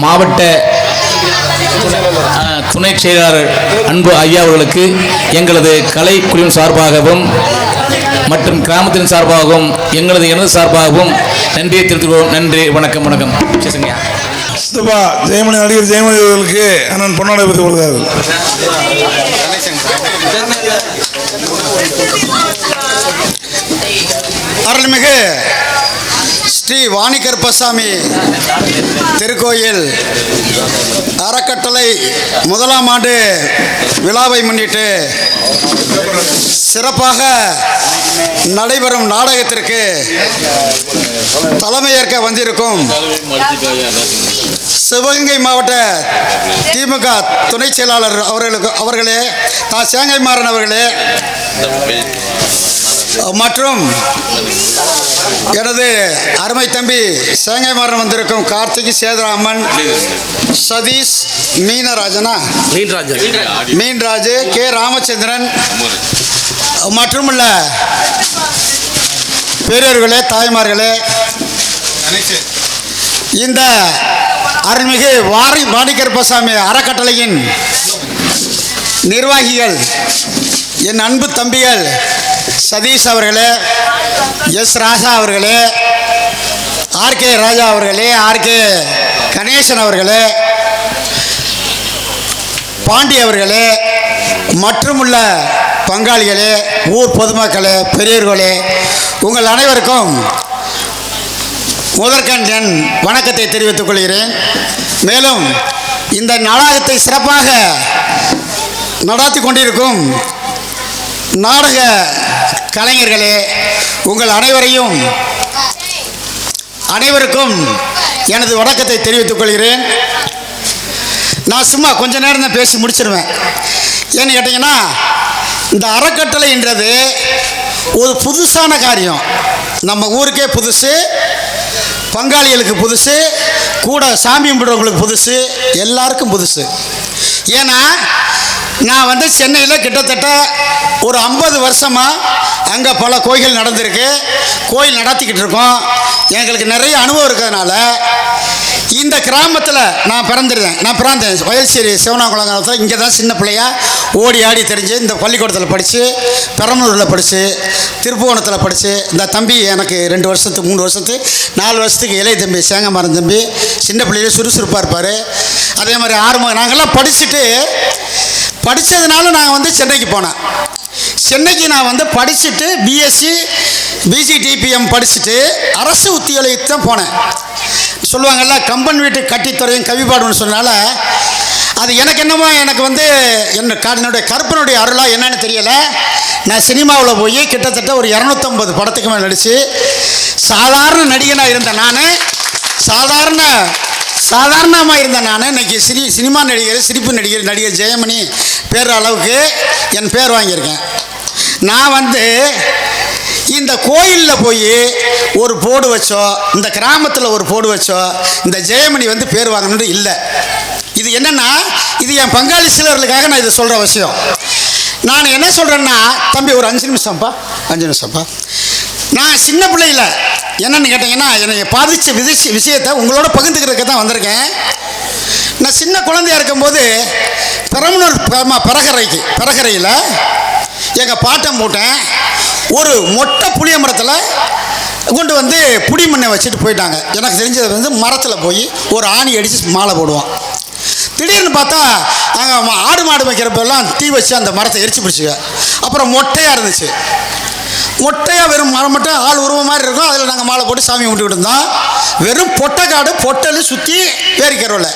மாவட்ட துணை செயலாளர் அன்பு ஐயா அவர்களுக்கு எங்களது கலை குழுவின் சார்பாகவும் மற்றும் கிராமத்தின் சார்பாகவும் எங்களது எனது சார்பாகவும் நன்றியை தெரிவித்துக்கொள்வோம் நன்றி வணக்கம் வணக்கம். சித்தப்பா ஜெயமணி நடிகர் ஜெயமணி அவர்களுக்கு அண்ணன் பொன்னாடை பற்றி கொடுத்தாரு அருள்மிகு ஸ்ரீ வாணிகருப்பசாமி திருக்கோயில் அறக்கட்டளை முதலாம் ஆண்டு விழாவை முன்னிட்டு சிறப்பாக நடைபெறும் நாடகத்திற்கு தலைமையேற்க வந்திருக்கும் சிவகங்கை மாவட்ட திமுக துணை செயலாளர் அவர்களுக்கு அவர்களே தா சேங்கை மாறன் அவர்களே. மற்றும் எனது அருமை தம்பி சேங்கை மாறன் வந்திருக்கும் கார்த்திகை சேதுராமன் சதீஷ் மீனராஜனா? மீன்ராஜு கே ராமச்சந்திரன் மற்றுமுள்ள பெரியோர்களே தாய்மார்களே இந்த அருள்மிகு வாரி மாணிக்கருப்பசாமி அறக்கட்டளையின் நிர்வாகிகள் என் அன்பு தம்பிகள் சதீஷ் அவர்களே எஸ் ராஜா அவர்களே ஆர்கே ராஜா அவர்களே ஆர்கே கணேசன் அவர்களே பாண்டி அவர்களே மற்றுமுள்ள பங்காளிகளே ஊர் பொதுமக்களே பெரியோர்களே உங்கள் அனைவருக்கும் முதற்கண் என் வணக்கத்தை தெரிவித்துக் கொள்கிறேன். மேலும் இந்த நாடகத்தை சிறப்பாக நடாத்தி கொண்டிருக்கும் நாடக கலைஞர்களே உங்கள் அனைவரையும் அனைவருக்கும் எனது வணக்கத்தை தெரிவித்துக் கொள்கிறேன். நான் சும்மா கொஞ்ச நேரம் தான் பேசி முடிச்சிருவேன். ஏன்னு கேட்டிங்கன்னா இந்த அறக்கட்டளைன்றது ஒரு புதுசான காரியம். நம்ம ஊருக்கே புதுசு பங்காளிகளுக்கு புதுசு கூட சாமி கும்பிடுறவங்களுக்கு புதுசு எல்லாருக்கும் புதுசு. ஏன்னா நான் வந்து சென்னையில் கிட்டத்தட்ட ஒரு ஐம்பது வருஷமாக அங்கே பல கோயில்கள் நடந்திருக்கு. கோயில் நடத்திக்கிட்டு இருக்கோம். எங்களுக்கு நிறைய அனுபவம் இருக்கிறதுனால இந்த கிராமத்தில் நான் பிறந்திருந்தேன். நான் பிறந்தேன். வயல்சேரி சிவனாங்குளங்காலத்தில் இங்கே தான் சின்ன பிள்ளையா ஓடி ஆடி தெரிஞ்சு இந்த பள்ளிக்கூடத்தில் படித்து பெரம்பலூரில் படித்து திருப்புவனத்தில் படித்து இந்த தம்பி எனக்கு ரெண்டு வருஷத்துக்கு மூணு வருஷத்துக்கு நாலு வருஷத்துக்கு இளைய தம்பி சேங்கமரம் தம்பி சின்ன பிள்ளையிலே சுறுசுறுப்பாக இருப்பார். அதே மாதிரி ஆறுமுக நாங்கள்லாம் படிச்சுட்டு படித்ததுனால நான் வந்து சென்னைக்கு போனேன். சென்னைக்கு நான் வந்து படிச்சுட்டு பிஎஸ்சி பிஜிடிபிஎம் படிச்சுட்டு அரசு உத்தியோகத்துக்கு தான் போனேன். சொல்லுவாங்கல்ல கம்பன் வீட்டு கட்டித்துறையும் கவிபாடுன்னு சொன்னால அது எனக்கு என்னமோ எனக்கு வந்து என்ன க- என்னுடைய கற்பனுடைய அருளாக என்னன்னு தெரியலை. நான் சினிமாவில் போய் கிட்டத்தட்ட ஒரு இரநூத்தம்பது படத்துக்கு மேலே நடித்து சாதாரண நடிகனாக இருந்தேன் நான். சாதாரண சாதாரணமாக இருந்த நான். இன்னைக்கு சிரி சினிமா நடிகர் சிரிப்பு நடிகர் நடிகர் ஜெயமணி பேர் அளவுக்கு என் பேர் வாங்கியிருக்கேன். நான் வந்து இந்த கோயிலில் போய் ஒரு போடு வச்சோ இந்த கிராமத்தில் ஒரு போடு வச்சோ இந்த ஜெயமணி வந்து பேர் வாங்கணும்னு இல்லை. இது என்னென்னா இது என் பங்காளி சிலர்களுக்காக நான் இதை சொல்கிற விஷயம். நான் என்ன சொல்கிறேன்னா தம்பி ஒரு அஞ்சு நிமிஷம்ப்பா. அஞ்சு நிமிஷம்ப்பா. நான் சின்ன பிள்ளையில் என்னென்னு கேட்டிங்கன்னா என்னை பாதித்த விதிச்சு விஷயத்தை உங்களோட பகிர்ந்துக்கிறதுக்கு தான் வந்திருக்கேன். நான் சின்ன குழந்தையா இருக்கும்போது பெரம்பலூர் ப- பரகரைக்கு பரகரையில் எங்கள் பாட்டம் போட்டேன் ஒரு மொட்டை புளிய மரத்தில் கொண்டு வந்து புடி மண்ணை வச்சுட்டு போயிட்டாங்க. எனக்கு தெரிஞ்சது வந்து மரத்தில் போய் ஒரு ஆணி அடித்து மாலை போடுவான். திடீர்னு பார்த்தா நாங்கள் ஆடு மாடு வைக்கிறப்பெல்லாம் தீ வச்சு அந்த மரத்தை எரிச்சு பிடிச்சிக்க அப்புறம் மொட்டையாக இருந்துச்சு. மொட்டையாக வெறும் மரம் மட்டும் ஆள் உருவம் மாதிரி இருக்கும். அதில் நாங்கள் மாலை போட்டு சாமி கும்பிட்டுக்கிட்டு இருந்தோம். வெறும் பொட்டைக்காடு பொட்டல் சுற்றி ஏறிக்கிறோம்ல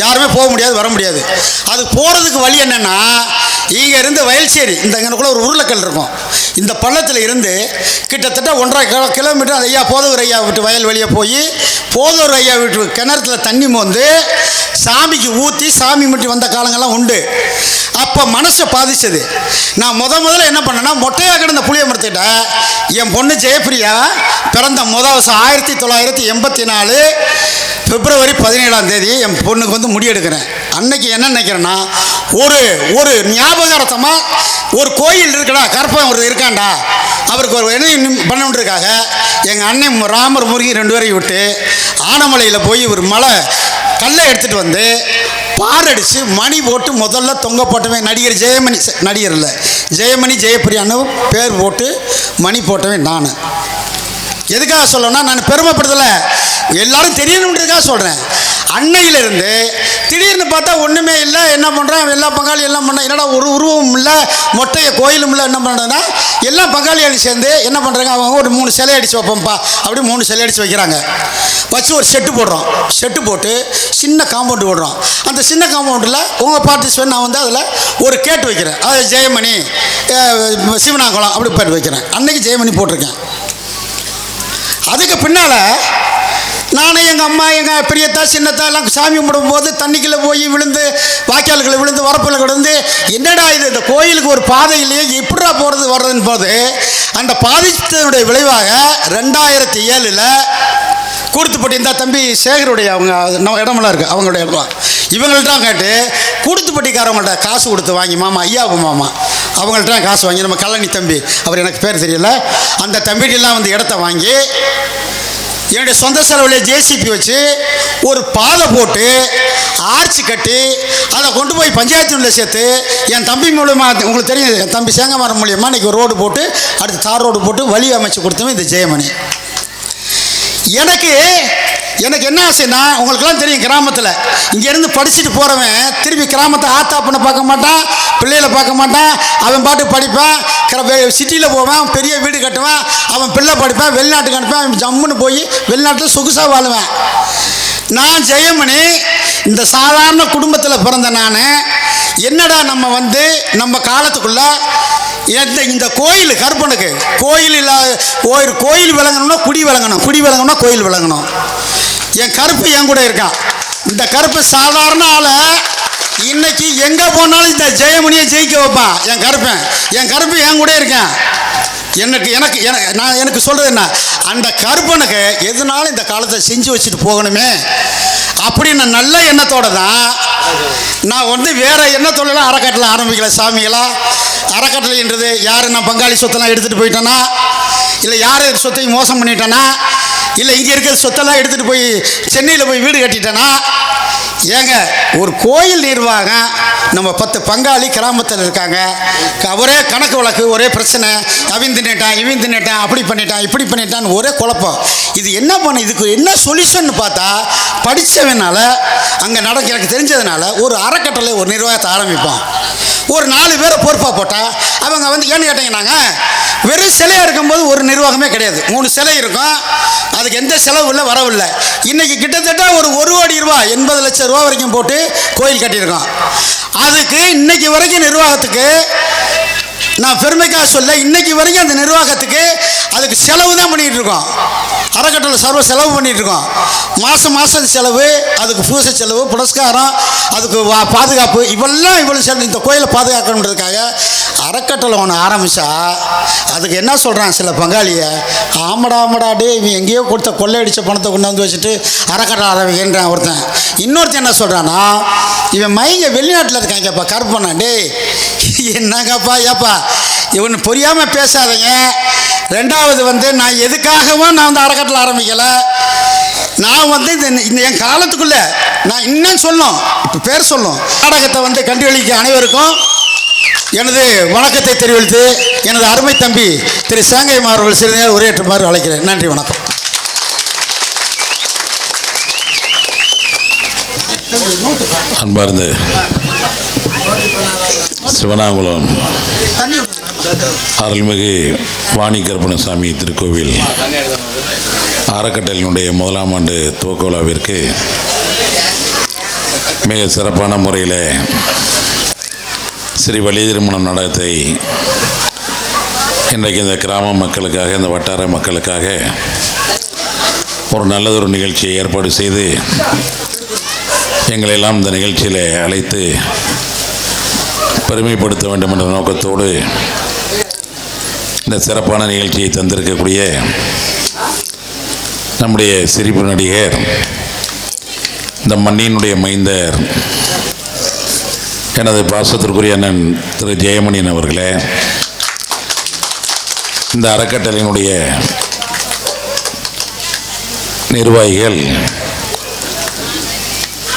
யாருமே போக முடியாது வர முடியாது. அது போகிறதுக்கு வழி என்னென்னா இங்கே இருந்து வயல்சேரி இந்த இங்கனக்குள்ள ஒரு உருளைக்கல் இருக்கும். இந்த பள்ளத்தில் இருந்து கிட்டத்தட்ட ஒன்றரை கிலோ கிலோமீட்டர் ஐயா போதவர் ஐயா விட்டு வயல் வெளியே போய் போதூர் ஐயா வீட்டு கிணத்துல தண்ணி மோந்து சாமிக்கு ஊற்றி சாமி முட்டி வந்த காலங்கள்லாம் உண்டு. அப்போ மனசை பாதிச்சது. நான் முத முதல்ல என்ன பண்ணேன்னா மொட்டையாக கிடந்த புளிய மரத்திட்ட என் பொண்ணு ஜெயப்பிரியா பிறந்த முத வருஷம் ஆயிரத்தி தொள்ளாயிரத்தி எண்பத்தி நாலு பிப்ரவரி பதினேழாம் தேதி என் பொண்ணுக்கு வந்து முடி எடுக்கிறேன். அன்னைக்கு என்ன நினைக்கிறேன்னா ஒரு ஒரு ஞாபகார்த்தமாக ஒரு கோயில் இருக்குடா கருப்பன் ஒரு இருக்காண்டா அவருக்கு ஒரு என்ன பண்ணணுன்றதுக்காக எங்கள் அண்ணன் ராமர் முருகி ரெண்டு பேரையும் விட்டு ஆனமலையில் போய் ஒரு மலை கல்லை எடுத்துகிட்டு வந்து பாரடிச்சு மணி போட்டு முதல்ல தொங்க போட்டவன் நடிகர் ஜெயமணி. நடிகர் இல்லை. ஜெயமணி ஜெயப்பிரியான்னு பேர் போட்டு மணி போட்டவன் நான். எதுக்காக சொல்லணும்னா நான் பெருமைப்படுத்தலை. எல்லாரும் தெரியணுன்றதுக்காக சொல்கிறேன் அன்னையிலிருந்து திடீர்னு பார்த்தா ஒன்றுமே இல்லை. என்ன பண்ணுறான் எல்லா பங்காளி எல்லாம் பண்ண என்னடா ஒரு உருவமும் இல்லை மொட்டையை கோயிலும் இல்லை என்ன பண்ணுறதுன்னா எல்லா பங்காளிகளும் சேர்ந்து என்ன பண்ணுறாங்க அவங்க ஒரு மூணு சிலை அடித்து வைப்போம்ப்பா. அப்படி மூணு சிலை அடித்து வைக்கிறாங்க. வச்சு ஒரு செட்டு போடுறோம். செட்டு போட்டு சின்ன காம்பவுண்டு போடுறோம். அந்த சின்ன காம்பவுண்டில் உங்கள் பார்ட்டிசிபெண்ட் நான் வந்து அதில் ஒரு கேட்டு வைக்கிறேன். அது ஜெயமணி சிவனாங்குளம் அப்படி போட்டு வைக்கிறேன். அன்னைக்கு ஜெயமணி போட்டிருக்கேன். அதுக்கு பின்னால் நானும் எங்கள் அம்மா எங்கள் பெரியத்தா சின்னத்தா எல்லாம் சாமி கும்பிடும் போது தண்ணிக்குள்ளே போய் விழுந்து வாய்க்கால்களை விழுந்து வரப்பில் கிடந்து என்னடா இது இந்த கோயிலுக்கு ஒரு பாதை இல்லையே போகிறது வர்றதுன்னு போது அந்த பாதித்தனுடைய விளைவாக ரெண்டாயிரத்தி ஏழில் கூடுத்துப்பட்டி இருந்தால் தம்பி சேகருடைய அவங்க நம்ம இடமெல்லாம் இருக்குது அவங்களுடைய இடம் இவங்கள்ட்ட கேட்டு கூடுத்துப்பட்டிக்காரவங்கள்ட்ட காசு கொடுத்து வாங்கி மாமா ஐயாவு மாமா அவங்கள்ட்ட காசு வாங்கி நம்ம கல்லணி தம்பி அவர் எனக்கு பேர் தெரியல அந்த தம்பிகிட்டலாம் வந்து இடத்த வாங்கி என்னுடைய சொந்த செலவில் ஜேசிபி வச்சு ஒரு பாதை போட்டு ஆர்ச்சி கட்டி அதை கொண்டு போய் பஞ்சாயத்து சேர்த்து என் தம்பி மூலமாக உங்களுக்கு தெரியும் என் தம்பி சேங்கமரம் மூலியமாக இன்றைக்கி ரோடு போட்டு அடுத்து தார் ரோடு போட்டு வழி அமைச்சு கொடுத்தவன் இந்த ஜெயமணி. எனக்கு எனக்கு என்ன ஆசைன்னா உங்களுக்கெல்லாம் தெரியும் கிராமத்தில். இங்கேருந்து படிச்சுட்டு போகிறவன் திரும்பி கிராமத்தை ஆத்தாப்பனை பார்க்க மாட்டான் பிள்ளைகளை பார்க்க மாட்டான் அவன் பாட்டு படிப்பான் சிட்டியில் போவேன் பெரிய வீடு கட்டுவேன் அவன் பிள்ளை படிப்பேன் வெளிநாட்டுக்கு அனுப்பேன் அவன் ஜம்முன்னு போய் வெளிநாட்டில் சொகுசாக வாழுவேன். நான் ஜெயமணி இந்த சாதாரண குடும்பத்தில் பிறந்த நான். என்னடா நம்ம வந்து நம்ம காலத்துக்குள்ள இந்த இந்த கோயில் கற்பனுக்கு கோயில் இல்லாத கோயில் கோயில் விளங்கணும்னா குடி விளங்கணும் குடி விளங்கணும்னா கோயில் விளங்கணும். என் கருப்பு என் கூட இருக்கான். இந்த கருப்பு சாதாரண ஆளை இன்னைக்கு எங்கே போனாலும் இந்த ஜெயமணியை ஜெயிக்க வைப்பான் என் கருப்பேன் என் கருப்பு என் கூட இருக்கேன். எனக்கு எனக்கு நான் எனக்கு சொல்கிறது என்ன? அந்த கருப்பனுக்கு எதுனாலும் இந்த காலத்தை செஞ்சு வச்சுட்டு போகணுமே. அப்படின்னு நல்ல எண்ணத்தோட தான் நான் வந்து வேற எண்ணத்தோடலாம் அறக்கட்டளை ஆரம்பிக்கல சாமிகளா. அறக்கட்டளைன்றது யார் நான் பங்காளி சொத்தெல்லாம் எடுத்துகிட்டு போயிட்டேனா? இல்லை யார் சொத்தையும் மோசம் பண்ணிட்டேனா? இல்லை இங்கே இருக்கிற சொத்தெல்லாம் எடுத்துகிட்டு போய் சென்னையில் போய் வீடு கட்டிட்டேன்னா ஏங்க ஒரு கோயில் நிர்வாகம் நம்ம பத்து பங்காளி கிராமத்தில் இருக்காங்க. ஒரே கணக்கு வழக்கு ஒரே பிரச்சனை. அவன் தின்னுட்டான் இவன் தின்னுட்டான் அப்படி பண்ணிட்டான் இப்படி பண்ணிட்டான்னு ஒரே குழப்பம். இது என்ன பண்ண இதுக்கு என்ன சொல்யூஷன் பார்த்தா படித்தவனால அங்கே நடக்க எனக்கு தெரிஞ்சதுனால ஒரு அறக்கட்டளை ஒரு நிர்வாகத்தை ஆரம்பிப்போம். ஒரு நாலு பேரை பொறுப்பாக போட்டால் அவங்க வந்து ஏன்னு கேட்டீங்கன்னாங்க வெறும் சிலையாக இருக்கும்போது ஒரு நிர்வாகமே கிடையாது. மூணு சிலை இருக்கும். அதுக்கு எந்த செலவு இல்லை வரவில்லை இன்றைக்கி கிட்டத்தட்ட ஒரு ஒரு கோடி ரூபா எண்பது லட்சம் ரூபா வரைக்கும் போட்டு கோயில் கட்டியிருக்கோம். அதுக்கு இன்னைக்கு வரைக்கும் நிர்வாகத்துக்கு நான் பெருமைக்காக சொல்ல இன்னைக்கு வரைக்கும் அந்த நிர்வாகத்துக்கு அதுக்கு செலவு தான் பண்ணிகிட்டு இருக்கோம். அறக்கட்டளை சார்பாக செலவு பண்ணிகிட்ருக்கோம் மாதம் மாதம் செலவு அதுக்கு பூசை செலவு புரஸ்காரம் அதுக்கு வா பாதுகாப்பு இவெல்லாம் இவ்வளோ செலவு இந்த கோயிலை பாதுகாக்கணுன்றதுக்காக அறக்கட்டளை ஒன்று ஆரம்பித்தா அதுக்கு என்ன சொல்கிறான் சில பங்காளியை? ஆமடா ஆமடா டே இவன் எங்கேயோ கொடுத்த கொள்ளையடித்த பணத்தை கொண்டு வந்து வச்சுட்டு அறக்கட்டளை ஆரம்பிக்கின்றான் ஒருத்தன். இன்னொருத்தன் என்ன சொல்கிறான்னா இவன் மைங்க வெளிநாட்டில் இருக்காங்கப்பா கருப்பண்ணா டேய் என்னங்கப்பா ஏப்பா? இவன் புரியாமல் பேசாதீங்க. ரெண்டாவது வந்து நான் எதுக்காகவும் நான் வந்து அறக்கட்டில் ஆரம்பிக்கலை. நான் வந்து இந்த இந்த என் காலத்துக்குள்ளே நான் இன்னும் சொல்லும் இப்போ பேர் சொல்லும். நாடகத்தை வந்து கண்டுகளிக்க அனைவருக்கும் எனது வணக்கத்தை தெரிவித்து எனது அருமை தம்பி திரு சேங்கைமா அவர்கள் சிறிது நேரம் உரையாற்றுமாறு அழைக்கிறேன். நன்றி வணக்கம். அன்பார்ந்த சிவனாங்குளம் அருள்மிகு வாணி கருப்பணசாமி திருக்கோவில் அறக்கட்டளையினுடைய முதலாம் ஆண்டு துவக்க விழாவிற்கு மிக சிறப்பான முறையில் ஸ்ரீ வலி திருமணம் நாடகத்தை இன்றைக்கு இந்த கிராம மக்களுக்காக இந்த வட்டார மக்களுக்காக ஒரு நல்லதொரு நிகழ்ச்சியை ஏற்பாடு செய்து எங்களையெல்லாம் இந்த நிகழ்ச்சியில் அழைத்து பெருமைப்படுத்த வேண்டும் என்ற நோக்கத்தோடு இந்த சிறப்பான நிகழ்ச்சியை தந்திருக்கக்கூடிய நம்முடைய சிரிப்பு நடிகர் இந்த மண்ணினுடைய மைந்தர் எனது பாசத்திற்குரிய அண்ணன் திரு ஜெயமணியன் அவர்களே இந்த அறக்கட்டளையினுடைய நிர்வாகிகள்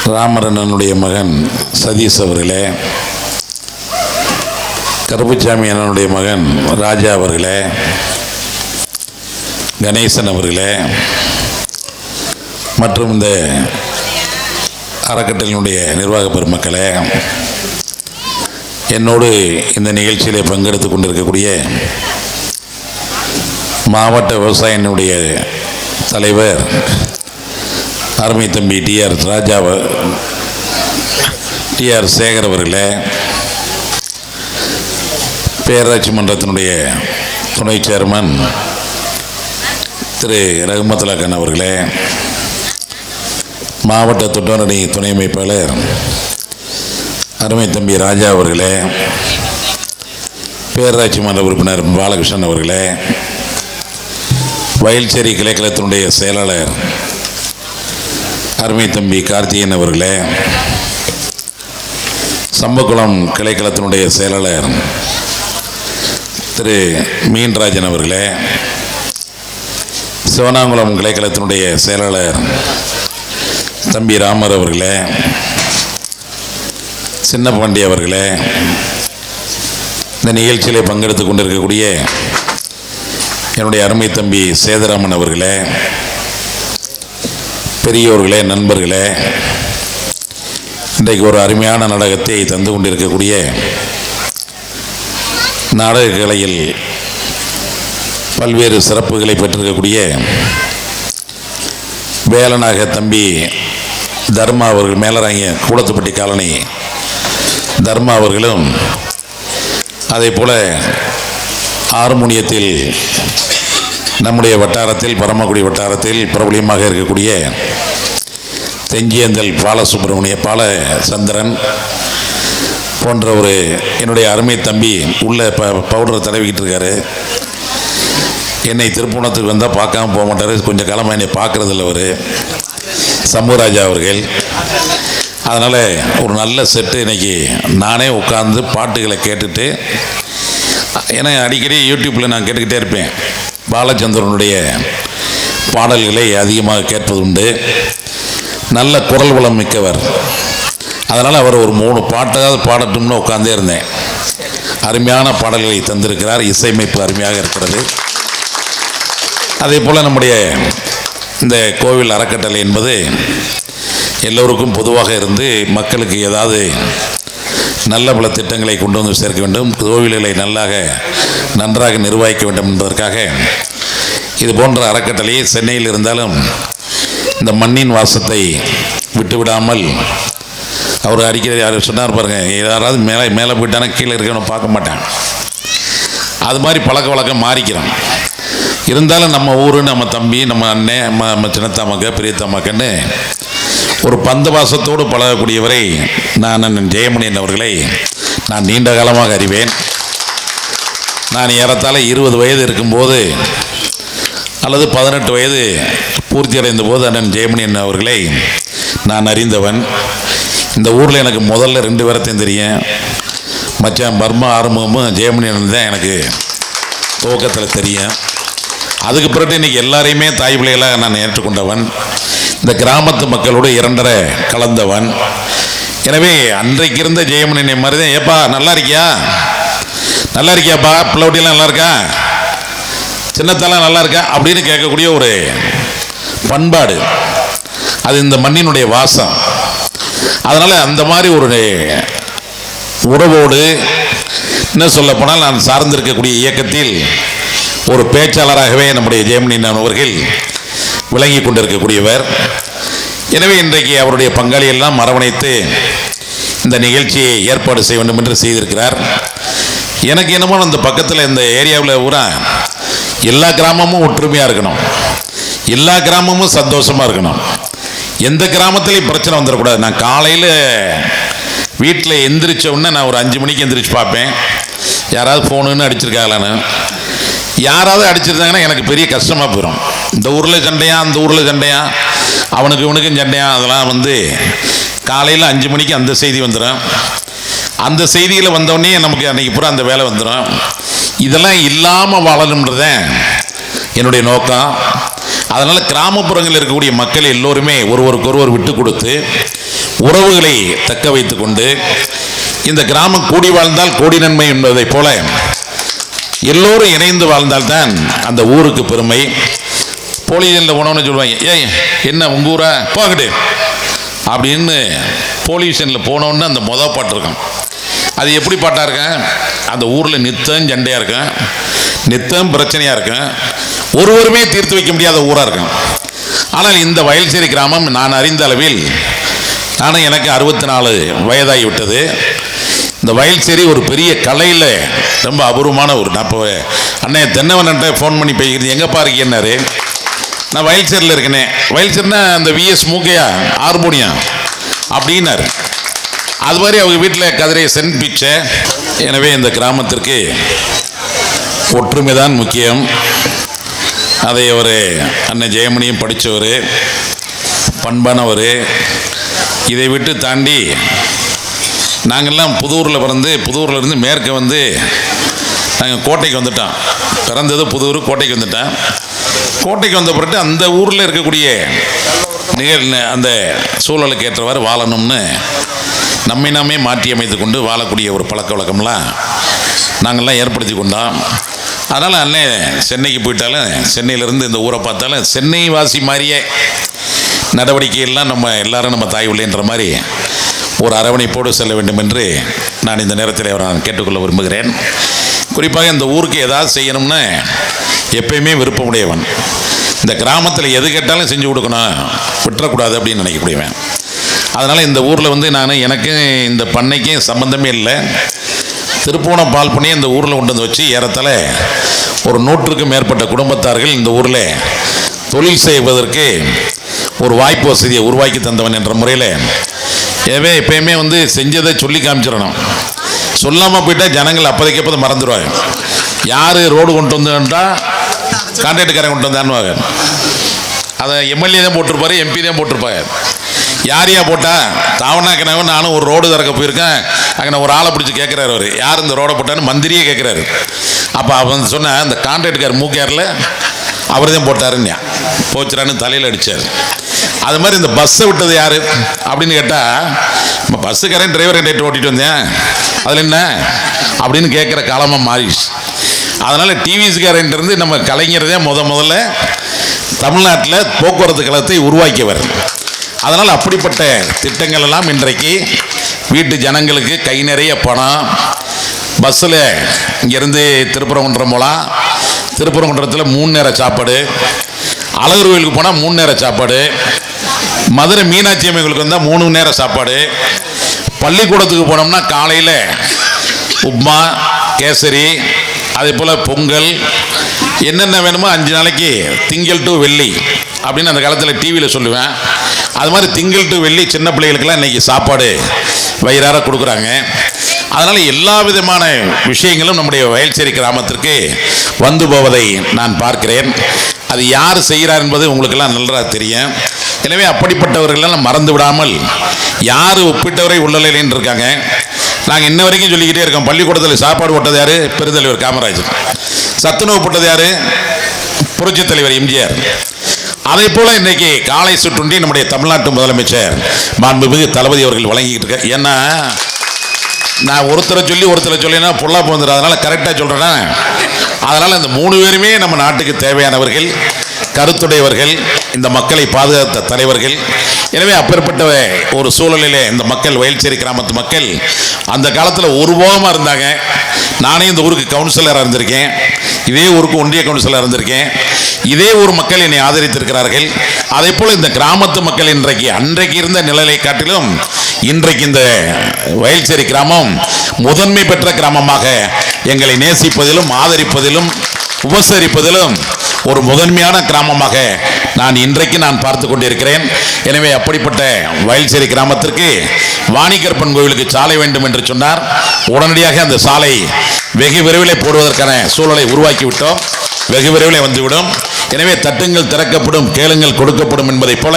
ராமரண்ணனுடைய மகன் சதீஷ் அவர்களே கருப்புச்சாமி அண்ணனுடைய மகன் ராஜா அவர்களே கணேசன் அவர்களே மற்றும் இந்த அறக்கட்டளையினுடைய நிர்வாக பெருமக்களே என்னோடு இந்த நிகழ்ச்சியில் பங்கெடுத்து கொண்டிருக்கக்கூடிய மாவட்ட விவசாயினுடைய தலைவர் அருமை தம்பி டிஆர் ராஜா டிஆர் சேகர் அவர்களே பேராட்சி மன்றத்தினுடைய துணை சேர்மன் திரு ரகுமத்துலாக்கன் அவர்களே மாவட்ட தொட்டரணி துணை அமைப்பாளர் அருமை தம்பி ராஜா அவர்களே பேராட்சி மன்ற உறுப்பினர் பாலகிருஷ்ணன் அவர்களே வயல்சேரி கிளைக்கழகத்தினுடைய செயலாளர் அருமை தம்பி கார்த்திகேயன் அவர்களே சம்பக்குளம் கிளைக்களத்தினுடைய செயலாளர் திரு மீன்ராஜன் அவர்களே சிவனாங்குளம் கிளைக்களத்தினுடைய செயலாளர் தம்பி ராமர் அவர்களே சின்னப்பாண்டி அவர்களே இந்த நிகழ்ச்சியில் பங்கெடுத்து கொண்டிருக்கக்கூடிய என்னுடைய அருமை தம்பி சேதராமன் அவர்களே பெரியோர்களே நண்பர்களே இன்றைக்கு ஒரு அருமையான நாடகத்தை தந்து கொண்டிருக்கக்கூடிய நாடக கலையில் பல்வேறு சிறப்புகளை பெற்றிருக்கக்கூடிய வேலனாக தம்பி தர்மா அவர்கள் மேலராங்க கூடத்துப்பட்டி காலனி தர்மா அவர்களும் அதே போல ஹார்மோனியத்தில் நம்முடைய வட்டாரத்தில் பரமக்குடி வட்டாரத்தில் பிரபலியமாக இருக்கக்கூடிய தெஞ்சியந்தல் பாலசுப்ரமணிய பால சந்திரன் போன்ற ஒரு என்னுடைய அருமை தம்பி உள்ள ப பவுடரை தடவிக்கிட்டு இருக்காரு. என்னை திருப்பூணத்துக்கு வந்தால் பார்க்காம போக மாட்டார். கொஞ்சம் காலமாக என்னை பார்க்குறதில்ல அவர். சம்புராஜா அவர்கள். அதனால் ஒரு நல்ல செட்டு இன்னைக்கு நானே உட்காந்து பாட்டுகளை கேட்டுட்டு ஏன்னா அடிக்கடி யூடியூப்பில் நான் கேட்டுக்கிட்டே இருப்பேன். பாலச்சந்திரனுடைய பாடல்களை அதிகமாக கேட்பது உண்டு நல்ல குரல் வளம் மிக்கவர். அதனால் அவர் ஒரு மூணு பாட்டாவது பாடட்டும்னு உட்காந்தே இருந்தேன். அருமையான பாடல்களை தந்திருக்கிறார். இசையமைப்பு அருமையாக இருக்கிறது. அதே போல் நம்முடைய இந்த கோவில் அறக்கட்டளை என்பது எல்லோருக்கும் பொதுவாக இருந்து மக்களுக்கு ஏதாவது நல்ல பல திட்டங்களை கொண்டு வந்து சேர்க்க வேண்டும். கோவில்களை நல்லாக நன்றாக நிர்வகிக்க வேண்டும் என்பதற்காக இது போன்ற அறக்கட்டளையை சென்னையில் இருந்தாலும் இந்த மண்ணின் வாசத்தை விட்டுவிடாமல் அவர் அடிக்கடி யார் சொன்னார் பாருங்கள் யாராவது மேலே மேலே போயிட்டானா கீழே இருக்கணும் பார்க்க மாட்டான். அது மாதிரி பழக்க வழக்கம் மாறிக்கிறோம். இருந்தாலும் நம்ம ஊர் நம்ம தம்பி நம்ம அண்ணன் நம்ம நம்ம சின்னத்தாமக்க பெரியத்தாமக்கன்னு ஒரு பந்த வாசத்தோடு பழகக்கூடியவரை நான் அண்ணன் ஜெயமணியன் அவர்களை நான் நீண்ட காலமாக அறிவேன். நான் ஏறத்தாழ இருபது வயது இருக்கும்போது அல்லது பதினெட்டு வயது பூர்த்தி அடைந்த போது அண்ணன் ஜெயமணியன் அவர்களை நான் அறிந்தவன். இந்த ஊரில் எனக்கு முதல்ல ரெண்டு பேரத்தையும் தெரியும். மச்சான் பர்மா ஆறுமுகமும் ஜெயமணியன் தான் எனக்கு துவக்கத்தில் தெரியும். அதுக்கு பிறகு இன்னைக்கு எல்லாரையுமே தாய் பிள்ளைகளாக நான் ஏற்றுக்கொண்டவன். இந்த கிராமத்து மக்களோடு இரண்டரை கலந்தவன். எனவே அன்றைக்கு இருந்த ஜெயமணியனை மாதிரி தான் ஏப்பா நல்லா இருக்கியா? நல்லா இருக்கியாப்பா? பிள்ளை நல்லா இருக்கா? சின்னத்தெல்லாம் நல்லா இருக்கா? அப்படின்னு கேட்கக்கூடிய ஒரு பண்பாடு. அது இந்த மண்ணினுடைய வாசம். அதனால் அந்த மாதிரி ஒரு உறவோடு என்ன சொல்ல போனால் நான் சார்ந்திருக்கக்கூடிய இயக்கத்தில் ஒரு பேச்சாளராகவே நம்முடைய ஜெயமணியன் அவர்கள் விளங்கி கொண்டிருக்கக்கூடியவர். எனவே இன்றைக்கு அவருடைய பங்காளியெல்லாம் அரவணைத்து இந்த நிகழ்ச்சியை ஏற்பாடு செய்ய வேண்டும் என்று செய்திருக்கிறார். எனக்கு என்னமோ அந்த பக்கத்தில் இந்த ஏரியாவில் பூரா எல்லா கிராமமும் ஒற்றுமையாக இருக்கணும். எல்லா கிராமமும் சந்தோஷமாக இருக்கணும். எந்த கிராமத்துலேயும் பிரச்சனை வந்துடக்கூடாது. நான் காலையில் வீட்டில் எந்திரிச்ச உடனே நான் ஒரு அஞ்சு மணிக்கு எந்திரிச்சு பார்ப்பேன். யாராவது ஃபோனுன்னு அடிச்சிருக்காங்களான்னு. யாராவது அடிச்சிருந்தாங்கன்னா எனக்கு பெரிய கஷ்டமாக போயிடும் இந்த ஊரில் சண்டையா அந்த ஊரில் சண்டையா? அவனுக்கு இவனுக்கும் சண்டையா? அதெல்லாம் வந்து காலையில் அஞ்சு மணிக்கு அந்த செய்தி வந்துடும் அந்த செய்தியில் வந்தோடனே நமக்கு அன்றைக்கி பூரா அந்த வேலை வந்துடும் இதெல்லாம் இல்லாமல் வாழணுன்றத என்னுடைய நோக்கம். அதனால் கிராமப்புறங்களில் இருக்கக்கூடிய மக்கள் எல்லோருமே ஒருவருக்கு ஒருவர் விட்டு கொடுத்து உறவுகளை தக்க வைத்து கொண்டு இந்த கிராமம் கூடி வாழ்ந்தால் கோடி நன்மை என்பதைப் போல எல்லோரும் இணைந்து வாழ்ந்தால்தான் அந்த ஊருக்கு பெருமை. போலீஸில் போனோன்னு சொல்லுவாங்க. ஏய் என்ன உங்கள் ஊரா? போகட்டு அப்படின்னு போலீஸ் ஸ்டேஷனில் போனோன்னு அந்த மொதல் பாட்டு இருக்கும். அது எப்படி பாட்டாக இருக்கும்? அந்த ஊரில் நித்தம் சண்டையாக இருக்கும். நித்தம் பிரச்சனையாக இருக்கும். ஒருவருமே தீர்த்து வைக்க முடியாத ஊராக இருக்கும். ஆனால் இந்த வயல்சேரி கிராமம் நான் அறிந்த அளவில் நானும் எனக்கு அறுபத்தி நாலு வயதாகி விட்டது. இந்த வயல்சேரி ஒரு பெரிய கலையில் ரொம்ப அபூர்வமான ஒரு நான் இப்போ அண்ணே தென்னவன்ட்ட ஃபோன் பண்ணி போய்க்கிறது எங்கப்பா இருக்கீங்கன்னாரு? நான் வயல்சேரில் இருக்கேனே. வயல்சேர்னா அந்த விஎஸ் மூக்கையா? ஆர்மோனியா அப்படின்னாரு. அது மாதிரி அவங்க வீட்டில் கதிரையை சென்ட் பிச்சை. எனவே இந்த கிராமத்திற்கு ஒற்றுமை தான் முக்கியம். அதை அவர் அண்ணன் ஜெயமணியும் படித்தவர் பண்பானவர். இதை விட்டு தாண்டி நாங்கள்லாம் புதூரில் பிறந்து புதூரில் இருந்து மேற்கே வந்து நாங்கள் கோட்டைக்கு வந்துட்டோம். பிறந்தது புதூர் கோட்டைக்கு வந்துட்டேன் கோட்டைக்கு வந்த பிறகு அந்த ஊரில் இருக்கக்கூடிய நிகழ் அந்த சூழலுக்கு ஏற்றவாறு வாழணும்னு நம்மை நாமே மாற்றி அமைத்து கொண்டு வாழக்கூடிய ஒரு பழக்க வழக்கம்லாம் நாங்கள்லாம் ஏற்படுத்தி கொண்டோம். அதனால் அண்ணே சென்னைக்கு போயிட்டாலும் சென்னையிலேருந்து இந்த ஊரை பார்த்தாலும் சென்னை வாசி மாதிரியே நடவடிக்கையெல்லாம் நம்ம எல்லாரும் நம்ம தாய் உள்ளேன்ற மாதிரி ஒரு அரவணைப்போடு செல்ல வேண்டும் என்று நான் இந்த நேரத்தில் அவரை நான் கேட்டுக்கொள்ள விரும்புகிறேன். குறிப்பாக இந்த ஊருக்கு ஏதாவது செய்யணும்னு எப்பயுமே விருப்பமுடையவன். இந்த கிராமத்தில் எது கேட்டாலும் செஞ்சு கொடுக்கணும். விட்டுறக்கூடாது அப்படின்னு நினைக்கக்கூடியவன். அதனால் இந்த ஊரில் வந்து நான் எனக்கும் இந்த பண்ணைக்கும் சம்மந்தமே இல்லை. திருப்பூணம் பால் பண்ணி இந்த ஊரில் கொண்டு வந்து வச்சு ஏறத்தாழ ஒரு நூற்றுக்கும் மேற்பட்ட குடும்பத்தார்கள் இந்த ஊரில் தொழில் செய்வதற்கு ஒரு வாய்ப்பு வசதியை உருவாக்கி தந்தவன் என்ற முறையில் எனவே எப்பயுமே வந்து செஞ்சதை சொல்லி காமிச்சிடணும். சொல்லாமல் போயிட்டால் ஜனங்கள் அப்போதைக்கு அப்போதை மறந்துடுவாங்க. யார் ரோடு கொண்டு வந்துட்டால் கான்ட்ராக்டுக்காரன் கொண்டு வந்தான்வாங்க அதை எம்எல்ஏ தான் போட்டிருப்பாரு எம்பி தான் போட்டிருப்பாரு. யார் போட்டால் போட்டா? தாவணாக்கினவன் நானும் ஒரு ரோடு திறக்க போயிருக்கேன். அங்கே ஒரு ஆளை பிடிச்சி கேட்குறாரு அவர். யார் இந்த ரோடை போட்டான்னு மந்திரியே கேட்குறாரு. அப்போ அவன் சொன்ன அந்த கான்ட்ராக்டுக்கார் மூக்கையாரில் அவர் தான் போட்டாருன்னு போச்சுறான்னு தலையில் அடித்தார் அது மாதிரி இந்த பஸ்ஸை விட்டது யார்? அப்படின்னு கேட்டால் இப்போ பஸ்ஸுக்காரன் டிரைவர் கிட்ட ஓட்டிட்டு வந்தேன். அதில் என்ன? அப்படின்னு கேட்குற காலமாக மாறிடுச்சு. அதனால் டிவிஎஸ்காரன் இருந்து நம்ம கலைஞரதே முத முதல்ல தமிழ்நாட்டில் போக்குவரத்து கழகத்தை உருவாக்கியவர். அதனால் அப்படிப்பட்ட திட்டங்கள் எல்லாம் இன்றைக்கு வீட்டு ஜனங்களுக்கு கை நிறைய பணம். பஸ்ஸில் இங்கேருந்து திருப்பரங்குன்றம் போகலாம். திருப்பரங்குன்றத்தில் மூணு நேர சாப்பாடு. அழகர் கோயிலுக்கு போனால் மூணு நேர சாப்பாடு. மதுரை மீனாட்சி அம்மைகளுக்கு கோயிலுக்கு வந்தால் மூணு நேர சாப்பாடு. பள்ளிக்கூடத்துக்கு போனோம்னா காலையில் உப்மா கேசரி அதே போல் பொங்கல் என்னென்ன வேணுமோ அஞ்சு நாளைக்கு திங்கள் டு வெள்ளி அப்படின்னு அந்த காலத்தில் டிவியில் சொல்லுவேன். அது மாதிரி திங்கள் டு வெள்ளி சின்ன பிள்ளைகளுக்கெல்லாம் இன்றைக்கி சாப்பாடு வயிறார கொடுக்குறாங்க. அதனால் எல்லா விதமான விஷயங்களும் நம்முடைய வயல்சேரி கிராமத்திற்கு வந்து போவதை நான் பார்க்கிறேன். அது யார் செய்கிறார் என்பது உங்களுக்கெல்லாம் நன்றாக தெரியும். எனவே அப்படிப்பட்டவர்களெல்லாம் மறந்து விடாமல் யார் ஒப்பிட்டவரை உள்ளலைன்னு இருக்காங்க நாங்கள் இன்ன வரைக்கும் சொல்லிக்கிட்டே இருக்கோம். பள்ளிக்கூடத்தில் சாப்பாடு போட்டது யார்? பெருந்தலைவர் காமராஜர். சத்துணவு போட்டது யார்? புரட்சித் தலைவர் எம்ஜிஆர். அதே போல இன்னைக்கு காலை சுற்றுண்டி நம்முடைய தமிழ்நாட்டு முதலமைச்சர் மாண்புமிகு தளபதி அவர்கள் வழங்கிக்கிட்டு இருக்க ஏன்னா நான் ஒருத்தரை சொல்லி ஒருத்தரை சொல்லினா பொல்லா போந்துடும் அதனால் கரெக்டாக சொல்கிறேன்னா அதனால் இந்த மூணு பேருமே நம்ம நாட்டுக்கு தேவையானவர்கள் கருத்துடையவர்கள் இந்த மக்களை பாதுகாத்த தலைவர்கள் எனவே அப்பேற்பட்ட ஒரு சூழலிலே இந்த மக்கள் வயல்சேரி கிராமத்து மக்கள் அந்த காலத்தில் உருவமாக இருந்தாங்க. நானே இந்த ஊருக்கு கவுன்சிலராக இருந்திருக்கேன். இதே ஊருக்கு ஒன்றிய கவுன்சிலராக இருந்திருக்கேன். இதே ஊர் மக்கள் என்னை ஆதரித்திருக்கிறார்கள். அதே போல் இந்த கிராமத்து மக்கள் இன்றைக்கு அன்றைக்கு இருந்த நிழலை காட்டிலும் இன்றைக்கு இந்த வயல்சேரி கிராமம் முதன்மை பெற்ற கிராமமாக எங்களை நேசிப்பதிலும் ஆதரிப்பதிலும் உபசரிப்பதிலும் ஒரு முதன்மையான கிராமமாக நான் இன்றைக்கு நான் பார்த்து கொண்டிருக்கிறேன். எனவே அப்படிப்பட்ட வயல்சேரி கிராமத்திற்கு வாணிகற்பன் கோவிலுக்கு சாலை வேண்டும் என்று சொன்னார். உடனடியாக அந்த சாலை வெகு விரைவில் போடுவதற்கான சூழலை உருவாக்கிவிட்டோம் வெகு விரைவில் வந்துவிடும். எனவே தட்டுங்கள் திறக்கப்படும் கேளுங்கள் கொடுக்கப்படும் என்பதைப் போல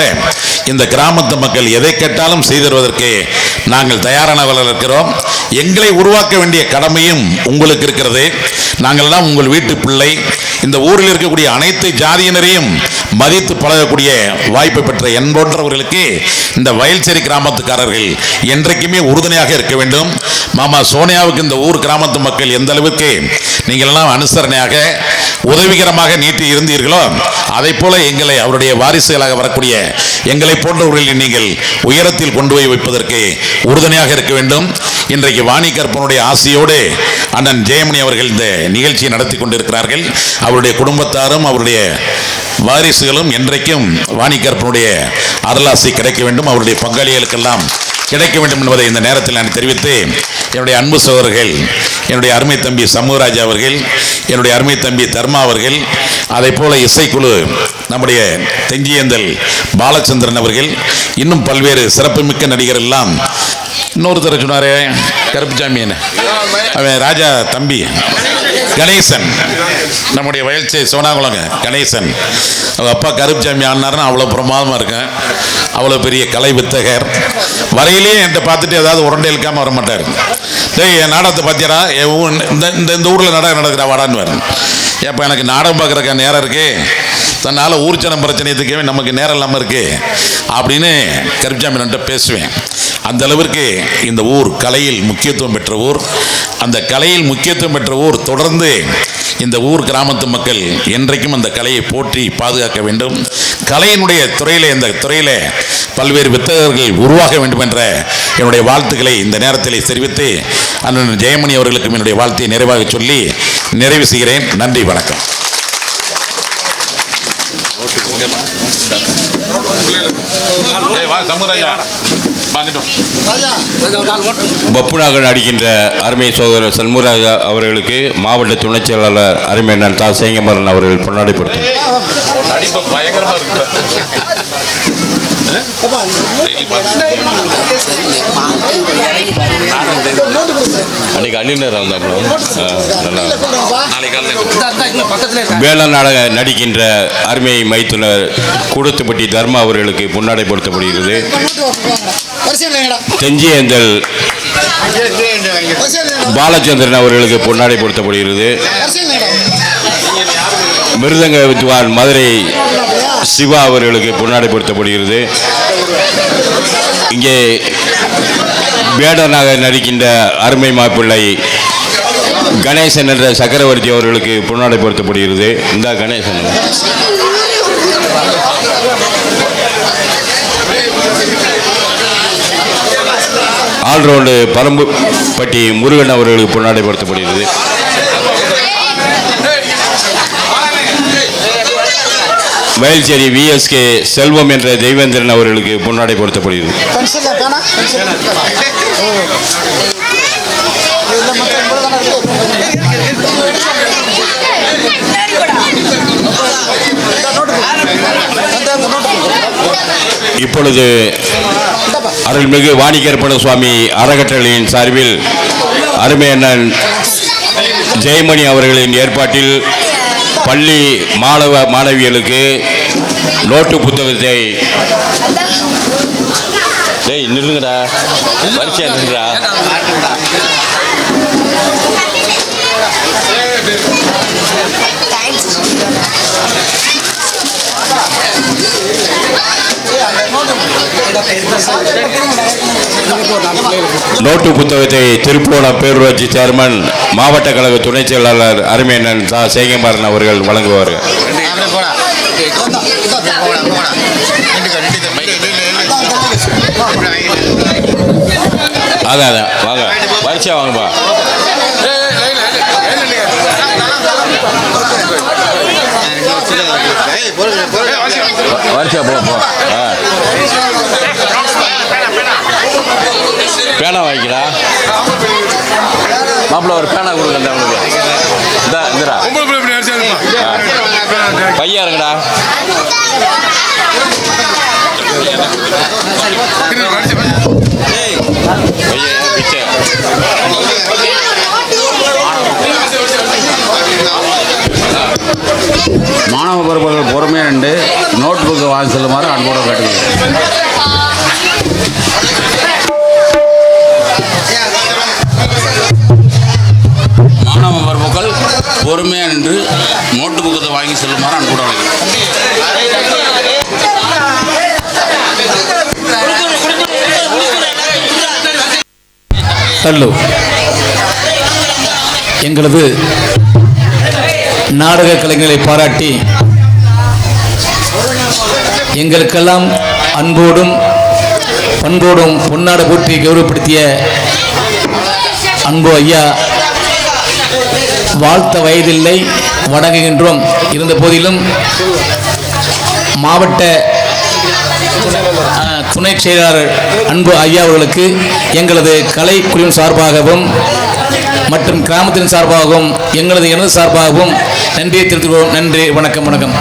இந்த கிராமத்து மக்கள் எதை கேட்டாலும் செய்தருவதற்கு நாங்கள் தயாரானவர்கள் இருக்கிறோம். எங்களை உருவாக்க வேண்டிய கடமையும் உங்களுக்கு இருக்கிறது. நாங்கள்லாம் உங்கள் வீட்டு பிள்ளை. இந்த ஊரில் இருக்கக்கூடிய அனைத்து ஜாதியினரையும் மதித்து பழகக்கூடிய வாய்ப்பை பெற்ற என் போன்றவர்களுக்கு இந்த வயல்சேரி கிராமத்துக்காரர்கள் என்றைக்குமே உறுதுணையாக இருக்க வேண்டும். மாமா சோனியாவுக்கு இந்த ஊர் கிராமத்து மக்கள் எந்த அளவுக்கு நீங்கள் எல்லாம் அனுசரணையாக உதவிகரமாக நீட்டி இருந்தீர்களோ அதை போல எங்களை அவருடைய வாரிசுகளாக வரக்கூடிய எங்களை போன்றவர்களை நீங்கள் உயரத்தில் கொண்டு போய் வைப்பதற்கு உறுதுணையாக இருக்க வேண்டும். இன்றைக்கு வாணி கற்பனுடைய ஆசையோடு அண்ணன் ஜெயமணி அவர்கள் இந்த நிகழ்ச்சியை நடத்தி கொண்டிருக்கிறார்கள். அவருடைய குடும்பத்தாரும் அவருடைய வாரிசுகளும் என்றைக்கும் வாணி கற்பனுடைய அருளாசை கிடைக்க வேண்டும். அவருடைய பங்காளிகளுக்கெல்லாம் கிடைக்க வேண்டும் என்பதை இந்த நேரத்தில் நான் தெரிவித்து என்னுடைய அன்பு சோதர்கள் என்னுடைய அருமை தம்பி சமூகராஜ் அவர்கள் என்னுடைய அருமை தம்பி தர்மா அவர்கள் அதை போல இசைக்குழு நம்முடைய தெஞ்சியந்தல் பாலச்சந்திரன் அவர்கள் இன்னும் பல்வேறு சிறப்புமிக்க நடிகர் எல்லாம் இன்னொருத்தர் சொன்னாரே கருப்புசாமி அவன் ராஜா தம்பி கணேசன். நம்முடைய வயல்ச்சி சோனாகுளங்க கணேசன். அவங்க அப்பா கருப்புசாமி ஆனார்னா அவ்வளோ பிரமாதமாக இருக்கேன். அவ்வளோ பெரிய கலை வித்தகர். வரையிலேயே என்கிட்ட பார்த்துட்டு ஏதாவது உரண்டை இழுக்காமல் வர மாட்டார் டேய் என் நாடகத்தை பார்த்தியாடா என் இந்த இந்த இந்த ஊரில் நாடகம் நடக்கிறா வாடான்னு வரேன் எப்போ எனக்கு நாடகம் பார்க்குறக்க நேரம் இருக்கே. தன்னால் ஊர்ச்சனம் பிரச்சனையத்துக்கே நமக்கு நேரம் இல்லாமல் இருக்கு. அப்படின்னு கருப்சாமின்ட்ட பேசுவேன். அந்த அளவிற்கு இந்த ஊர் கலையில் முக்கியத்துவம் பெற்ற ஊர். அந்த கலையில் முக்கியத்துவம் பெற்ற ஊர் தொடர்ந்து இந்த ஊர் கிராமத்து மக்கள் என்றைக்கும் அந்த கலையை போற்றி பாதுகாக்க வேண்டும். கலையினுடைய துறையில் இந்த துறையில் பல்வேறு வித்தகர்கள் உருவாக வேண்டும் என்ற என்னுடைய வாழ்த்துக்களை இந்த நேரத்தில் தெரிவித்து அண்ணன் ஜெயமணி அவர்களுக்கும் என்னுடைய வாழ்த்தை நிறைவாக சொல்லி நிறைவு செய்கிறேன். நன்றி வணக்கம். பப்புனாக நடிக்கின்ற அருமை சகோதரர் சண்முகராஜா அவர்களுக்கு மாவட்ட துணைச் செயலாளர் அருமை அண்ணன் தா. சேங்கமரன் அவர்கள் பொன்னாடிப்படுத்தும் அன்னைக்கு அணியினர் வந்தாங்களோ வேளாண் நாடக நடிக்கின்ற அருமை மைத்துனர் கூடத்துப்பட்டி தர்மா அவர்களுக்கு பொன்னாடைப்படுத்தப்படுகிறது. தெஞ்சியந்தல் பாலச்சந்திரன் அவர்களுக்கு பொன்னாடைப்படுத்தப்படுகிறது. மிருதங்க வித்வான் மதுரை சிவா அவர்களுக்கு பொன்னாடைப்படுத்தப்படுகிறது. இங்கே வேடனாக நடிக்கின்ற அருமை மாப்பிள்ளை கணேசன் என்ற சக்கரவர்த்தி அவர்களுக்கு பொன்னாடைப்படுத்தப்படுகிறது இந்த கணேசன். ஆல்ரவுண்டு பரம்புப்பட்டி முருகன் அவர்களுக்கு பொன்னாடைப்படுத்தப்படுகிறது வயல்சேரி விஎஸ்கே செல்வம் என்ற தெய்வேந்திரன் அவர்களுக்கு பொன்னாடைப்படுத்தப்படுகிறது இப்பொழுது அருள்மிகு வாணிகற்பன சுவாமி அறக்கட்டளையின் சார்பில் அருமை அண்ணன் ஜெயமணி அவர்களின் ஏற்பாட்டில் பள்ளி மாணவ மாணவிகளுக்கு நோட்டு புத்தகத்தை டேய் நில்லுங்கடா. வரிசையா நில்லுடா நோட்டு புத்தகத்தை திருப்போணம் பேரூராட்சி சேர்மன் மாவட்ட கழக துணைச் செயலாளர் அருமையண்ணன் சா. சேகமாறன் அவர்கள் வழங்குவார்கள் அதான் அதான். வாங்க. வரிசையா வாங்கப்பா வரிசையா போ போ ஆ பேனா வாங்கிக்கடா மாப்பிள்ள ஒரு பேனா கொடுங்க அவனுக்கு. இந்த இந்தடா. பையா இருங்கடா. பையன் பிச்சை மாணவ பொறுப்புகள் பொறுமையாக நோட் புக்கு வாங்கி செல்லுமாறு அன்போடு கேட்டுக்கிறேன். பொறுமையாக நின்று நோட்டு புக்கத்தை வாங்கி செல்லுமாறு அன்போடு ஹலோ எங்களது நாடக கலைஞர்களை பாராட்டி எங்களுக்கெல்லாம் அன்போடும் பண்போடும் பொன்னாட போற்றி கௌரவப்படுத்திய அன்பு ஐயா வாழ்த்த வயதில்லை வணங்குகின்றோம். இருந்த போதிலும் மாவட்ட துணை செயலாளர் அன்பு ஐயா அவர்களுக்கு எங்களது கலை குழுவின் சார்பாகவும் மற்றும் கிராமத்தின் சார்பாகவும் எங்களது எனது சார்பாகவும் நன்றியை தெரிவித்துக் கொள்வோம் நன்றி வணக்கம் வணக்கம்.